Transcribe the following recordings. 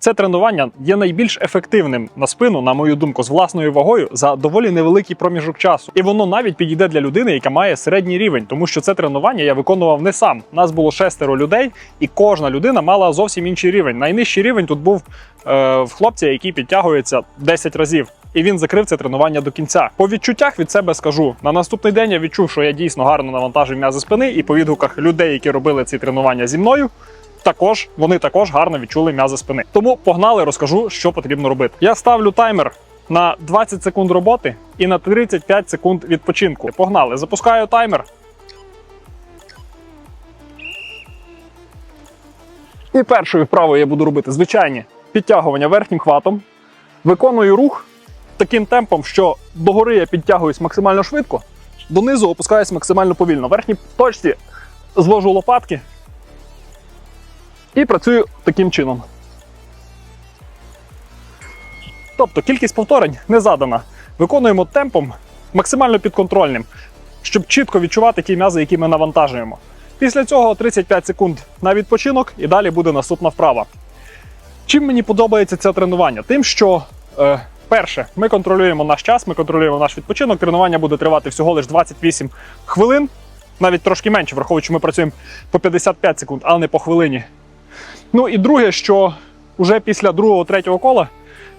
Це тренування є найбільш ефективним на спину, на мою думку, з власною вагою за доволі невеликий проміжок часу. І воно навіть підійде для людини, яка має середній рівень, тому що це тренування я виконував не сам. Нас було шестеро людей, і кожна людина мала зовсім інший рівень. Найнижчий рівень тут був е, в хлопця, який підтягується 10 разів. І він закрив це тренування до кінця. По відчуттях від себе скажу: на наступний день я відчув, що я дійсно гарно навантажив м'язи спини, і по відгуках людей, які робили ці тренування зі мною, також вони також гарно відчули м'язи спини. Тому погнали, розкажу, що потрібно робити. Я ставлю таймер на 20 секунд роботи і на 35 секунд відпочинку. Погнали, запускаю таймер. І першою вправою я буду робити звичайні підтягування верхнім хватом. Виконую рух таким темпом, що догори я підтягуюсь максимально швидко, донизу опускаюсь максимально повільно. В верхній точці звожу лопатки і працюю таким чином. Тобто кількість повторень не задана. Виконуємо темпом максимально підконтрольним, щоб чітко відчувати ті м'язи, які ми навантажуємо. Після цього 35 секунд на відпочинок і далі буде наступна вправа. Чим мені подобається це тренування? Тим, що е, перше, ми контролюємо наш час, ми контролюємо наш відпочинок. Тренування буде тривати всього лише 28 хвилин, навіть трошки менше, враховуючи, ми працюємо по 55 секунд, але не по хвилині. Ну і друге, що вже після другого, третього кола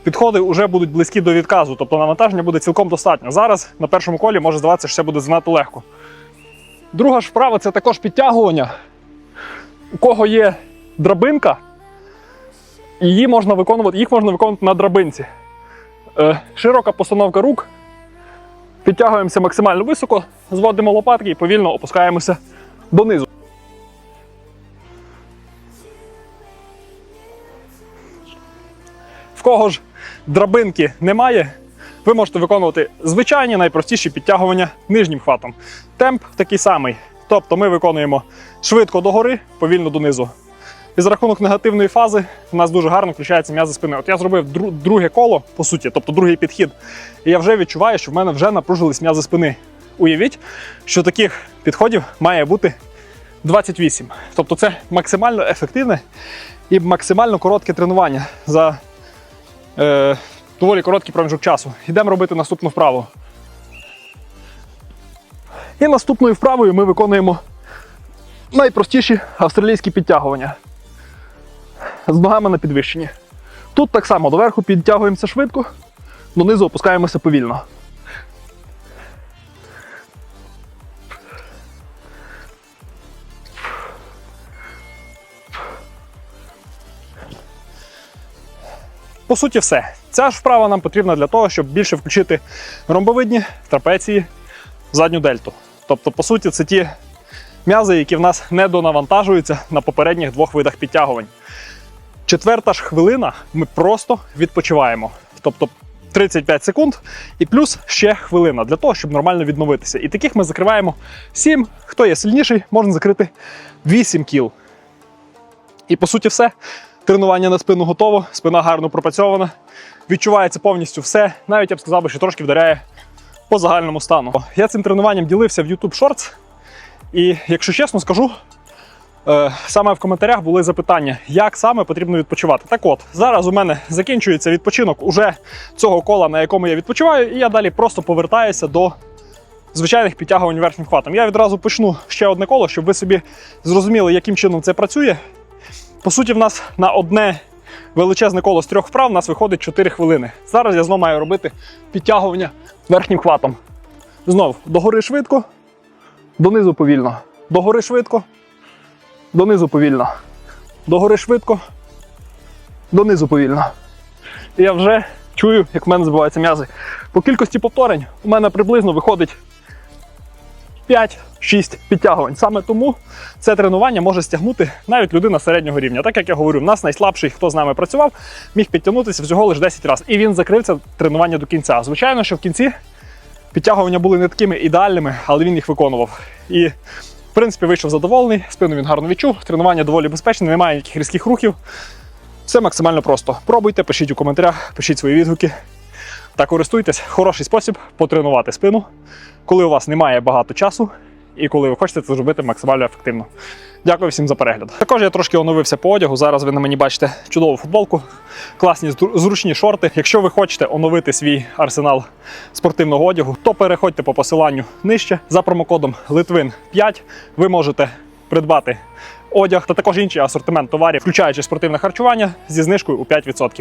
підходи вже будуть близькі до відказу, тобто навантаження буде цілком достатньо. Зараз на першому колі може здаватися, що це буде занадто легко. Друга ж вправа це також підтягування. У кого є драбинка, її можна виконувати, їх можна виконувати на драбинці. Е, широка постановка рук. Підтягуємося максимально високо, зводимо лопатки і повільно опускаємося донизу. В кого ж драбинки немає, ви можете виконувати звичайні найпростіші підтягування нижнім хватом. Темп такий самий. Тобто ми виконуємо швидко догори, повільно донизу. І за рахунок негативної фази в нас дуже гарно включається м'язи спини. От я зробив дру- друге коло, по суті, тобто другий підхід. І я вже відчуваю, що в мене вже напружились м'язи спини. Уявіть, що таких підходів має бути 28. Тобто це максимально ефективне і максимально коротке тренування за е, доволі короткий проміжок часу. Йдемо робити наступну вправу. І наступною вправою ми виконуємо найпростіші австралійські підтягування з ногами на підвищенні. Тут так само доверху підтягуємося швидко, донизу опускаємося повільно. По суті, все. Ця ж вправа нам потрібна для того, щоб більше включити ромбовидні, трапеції, задню дельту. Тобто, по суті, це ті м'язи, які в нас не донавантажуються на попередніх двох видах підтягувань. Четверта ж хвилина ми просто відпочиваємо. Тобто 35 секунд і плюс ще хвилина для того, щоб нормально відновитися. І таких ми закриваємо 7. Хто є сильніший, можна закрити 8 кіл. І по суті, все. Тренування на спину готово, спина гарно пропрацьована. Відчувається повністю все. Навіть я б сказав, що трошки вдаряє по загальному стану. Я цим тренуванням ділився в YouTube Shorts. І якщо чесно скажу, е, саме в коментарях були запитання, як саме потрібно відпочивати. Так от, зараз у мене закінчується відпочинок уже цього кола, на якому я відпочиваю, і я далі просто повертаюся до звичайних підтягувань верхнім хватом. Я відразу почну ще одне коло, щоб ви собі зрозуміли, яким чином це працює. По суті, в нас на одне величезне коло з трьох вправ у нас виходить 4 хвилини. Зараз я знову маю робити підтягування верхнім хватом. Знов догори швидко, донизу повільно. Догори швидко, донизу повільно. Догори швидко, донизу повільно. І я вже чую, як в мене збиваються м'язи. По кількості повторень у мене приблизно виходить 5-6 підтягувань. Саме тому це тренування може стягнути навіть людина середнього рівня. Так як я говорю, в нас найслабший, хто з нами працював, міг підтягнутися всього лише 10 разів. І він закрив це тренування до кінця. Звичайно, що в кінці підтягування були не такими ідеальними, але він їх виконував. І, в принципі, вийшов задоволений, спину він гарно відчув. Тренування доволі безпечне, немає ніяких різких рухів. Все максимально просто. Пробуйте, пишіть у коментарях, пишіть свої відгуки та користуйтесь. Хороший спосіб потренувати спину, коли у вас немає багато часу і коли ви хочете це зробити максимально ефективно. Дякую всім за перегляд. Також я трошки оновився по одягу. Зараз ви на мені бачите чудову футболку, класні зручні шорти. Якщо ви хочете оновити свій арсенал спортивного одягу, то переходьте по посиланню нижче за промокодом Литвин 5 Ви можете придбати одяг та також інший асортимент товарів, включаючи спортивне харчування зі знижкою у 5%.